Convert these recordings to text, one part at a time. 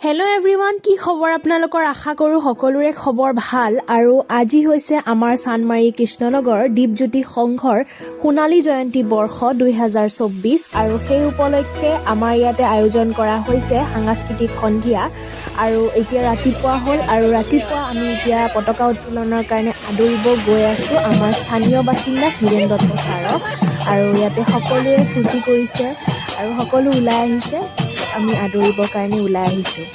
Hello everyone কি খবৰ আপোনালোকৰ? আশা কৰোঁ সকলোৰে খবৰ ভাল আৰু আজি হৈছে আমাৰ চানমাৰী কৃষ্ণনগৰ দীপজ্যোতি সংঘৰ সোণালী জয়ন্তী বৰ্ষ দুই হাজাৰ চৌব্বিছ আৰু সেই উপলক্ষে আমাৰ ইয়াতে আয়োজন কৰা হৈছে সাংস্কৃতিক সন্ধিয়া। আৰু এতিয়া ৰাতিপুৱা হ'ল আৰু ৰাতিপুৱা আমি এতিয়া পতাকা উত্তোলনৰ কাৰণে আদৰিব গৈ আছোঁ আমাৰ স্থানীয় বাসিন্দা হীৰেণ দত্ত ছাৰক। আৰু ইয়াতে সকলোৱে ফূৰ্তি কৰিছে আৰু সকলো ওলাই আহিছে। আমি আদৰিবৰ কাৰণে ওলাই আহিছোঁ।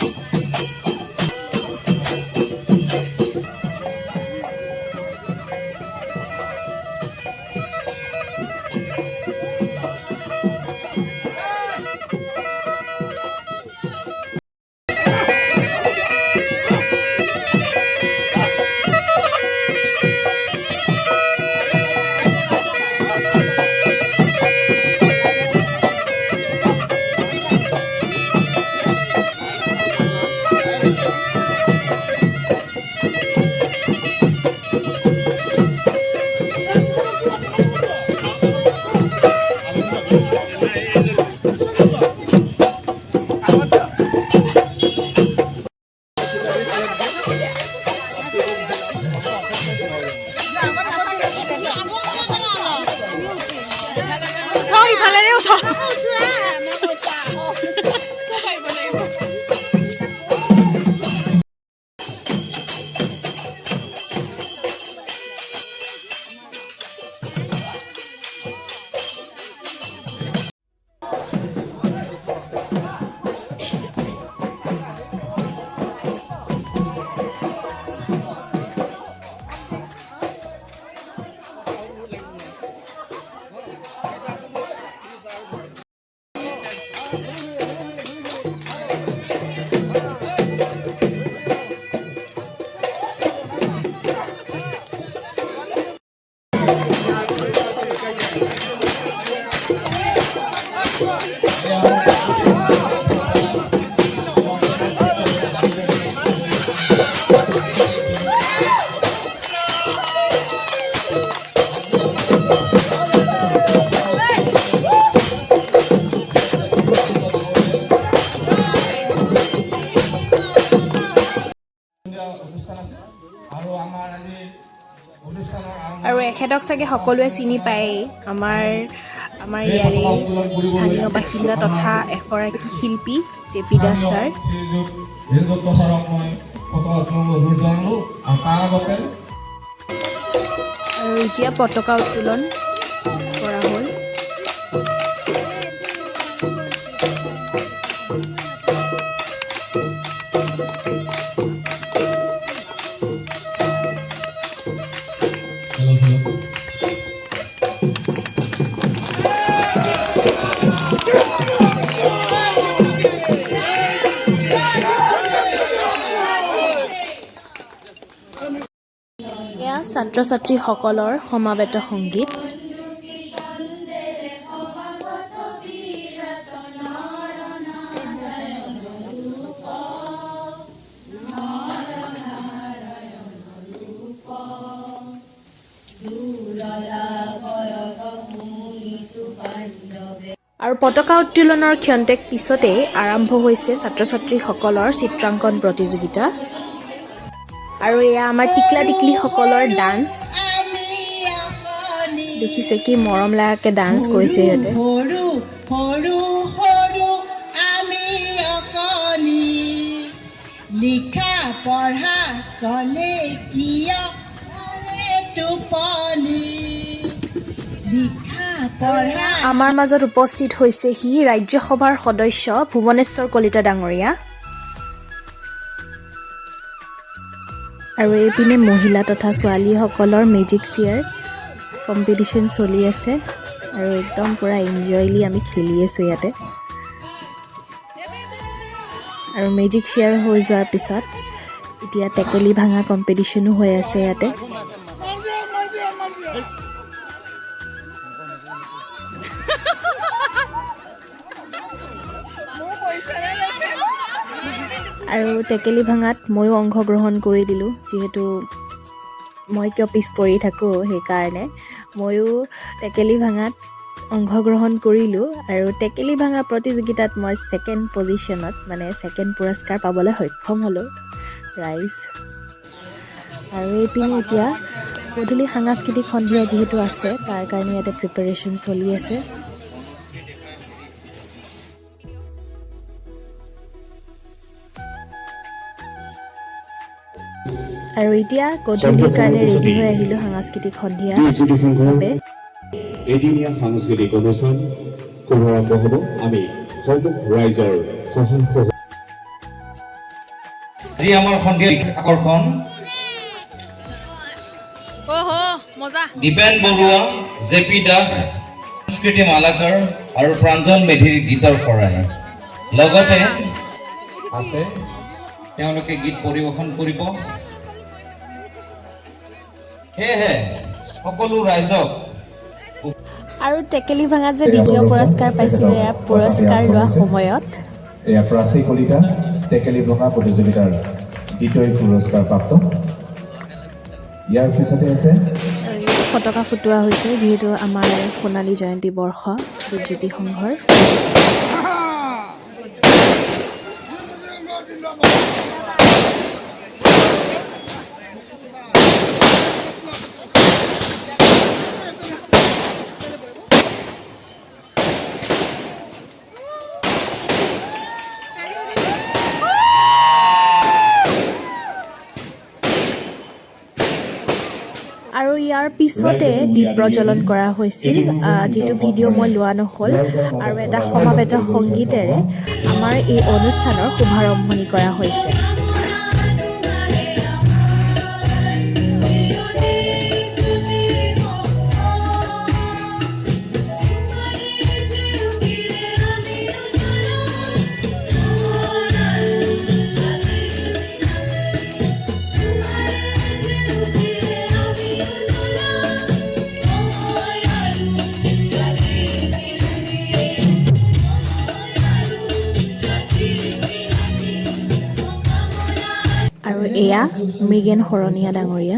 এখেতক চাগে সকলোৱে চিনি পায়েই। আমাৰ আমাৰ ইয়াৰে স্থানীয় বাসিন্দা তথা এগৰাকী শিল্পী জে পি দাস ছাৰ। আৰু এতিয়া পতাকা উত্তোলন। ছাত্ৰ ছাত্ৰীসকলৰ সমাবেত সংগীত। আৰু পতাকা উত্তোলনৰ ক্ষন্তেক পিছতেই আৰম্ভ হৈছে ছাত্ৰ ছাত্ৰীসকলৰ চিত্ৰাংকন প্ৰতিযোগিতা। আৰু এয়া আমাৰ টিকলা টিকলিসকলৰ ডান্স। দেখিছে কি মৰম লগাকে ডান্স কৰিছে সিহঁতে। লিখা পঢ়া ক'লে কিয় টোপনি? আমাৰ মাজত উপস্থিত হৈছেহি ৰাজ্যসভাৰ সদস্য ভুৱনেশ্বৰ কলিতা ডাঙৰীয়া। আৰু এইপিনে মহিলা তথা ছোৱালীসকলৰ মেজিক চেয়াৰ কম্পিটিশ্যন চলি আছে আৰু একদম পূৰা এনজয়লি আমি খেলি আছোঁ ইয়াতে। আৰু মেজিক শ্বেয়াৰ হৈ যোৱাৰ পিছত এতিয়া টেকেলি ভাঙা কম্পিটিশ্যনো হৈ আছে ইয়াতে। আৰু টেকেলি ভাঙাত ময়ো অংশগ্ৰহণ কৰি দিলোঁ যিহেতু মই কিয় পিছ পৰি থাকোঁ সেইকাৰণে। ময়ো টেকেলি ভাঙাত অংশগ্ৰহণ কৰিলোঁ আৰু টেকেলি ভাঙা প্ৰতিযোগিতাত মই ছেকেণ্ড পজিশ্যনত মানে ছেকেণ্ড পুৰস্কাৰ পাবলৈ সক্ষম হ'লোঁ। প্ৰাইজ আৰু এইপিনে এতিয়া গধূলি সাংস্কৃতিক সন্ধিয়া যিহেতু আছে তাৰ কাৰণে ইয়াতে প্ৰিপেৰেশ্যন চলি আছে। আৰু এতিয়া গধূলিৰ কাৰণে ৰেডি হৈ আহিলোঁ সাংস্কৃতিক সন্ধিয়া বাবে। এদিনীয়া সাংস্কৃতিক অনুষ্ঠান শুভাৰম্ভ হ'ব। আমি সমূহ ৰাইজৰ সহায় সহ আজি আমাৰ সন্ধিয়া আকৰ্ষণ। দীপেন বৰুৱা জে পি দাস সংস্কৃতি মালাকাৰ আৰু প্ৰাঞ্জল মেধিৰ গীতৰ শৰাই। লগতে আছে তেওঁলোকে গীত পৰিৱেশন কৰিব। সেয়েহে সকলো ৰাইজক আৰু টেকেলি ভাঙাত যে দ্বিতীয় পুৰস্কাৰ পাইছিলোঁ এয়া পুৰস্কাৰ লোৱা সময়ত। এয়া প্ৰাচী কলিতা টেকেলি ভঙা প্ৰতিযোগিতাৰ দ্বিতীয় পুৰস্কাৰ প্ৰাপ্ত। ইয়াৰ পিছতে আছে ফটকা ফুটোৱা হৈছে যিহেতু আমাৰ সোণালী জয়ন্তী বৰ্ষ দীপজ্যোতি সংঘৰ। আৰু ইয়াৰ পিছতে দীপ প্ৰজ্বলন কৰা হৈছিল যিটো ভিডিঅ' মই লোৱা নহ'ল। আৰু এটা সমাবেত সংগীতেৰে আমাৰ এই অনুষ্ঠানৰ শুভাৰম্ভণি কৰা হৈছে। এয়া মৃগেন শৰণীয়া ডাঙৰীয়া।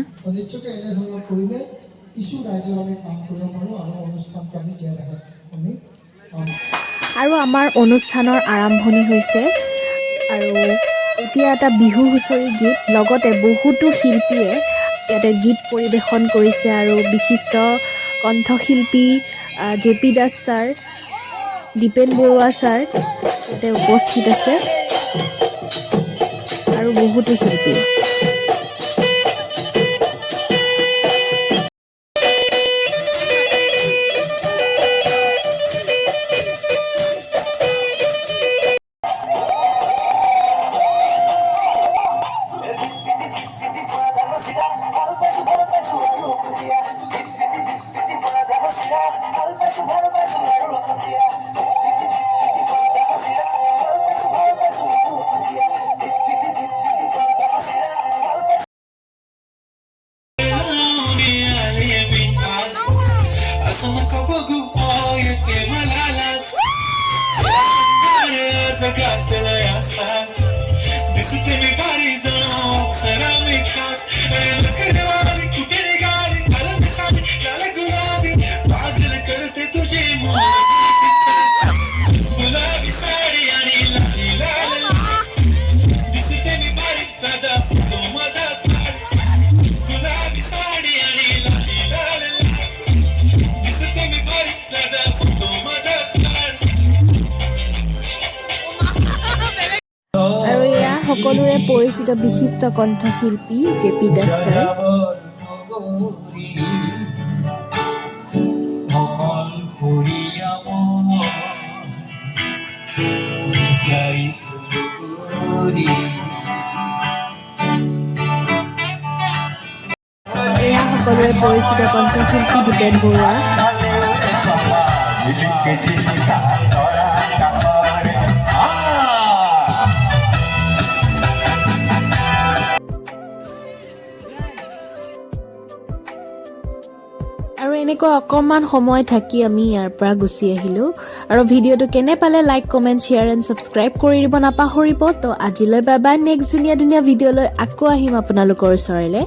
আৰু আমাৰ অনুষ্ঠানৰ আৰম্ভণি হৈছে আৰু এতিয়া এটা বিহু হুঁচৰি গীত লগতে বহুতো শিল্পীয়ে ইয়াতে গীত পৰিৱেশন কৰিছে আৰু বিশিষ্ট কণ্ঠশিল্পী J P Das sir Dipen Baruah sir ইয়াতে উপস্থিত আছে। আৰু বহুতো শিল্পী সকলোৰে পৰিচিত বিশিষ্ট কণ্ঠশিল্পী জে পি দাস ছাৰ এয়া সকলোৰে পৰিচিত কণ্ঠশিল্পী দীপেন বৰুৱা। এনেকৈ অকণমান সময় থাকি আমি ইয়াৰ পৰা গুচি আহিলোঁ। আৰু ভিডিঅ'টো কেনে পালে like comment share and subscribe কৰি দিব নাপাহৰিব। তো আজিলৈ বাই বাই নেক্সট ধুনীয়া ধুনীয়া ভিডিঅ'লৈ আকৌ আহিম আপোনালোকৰ ওচৰলৈ।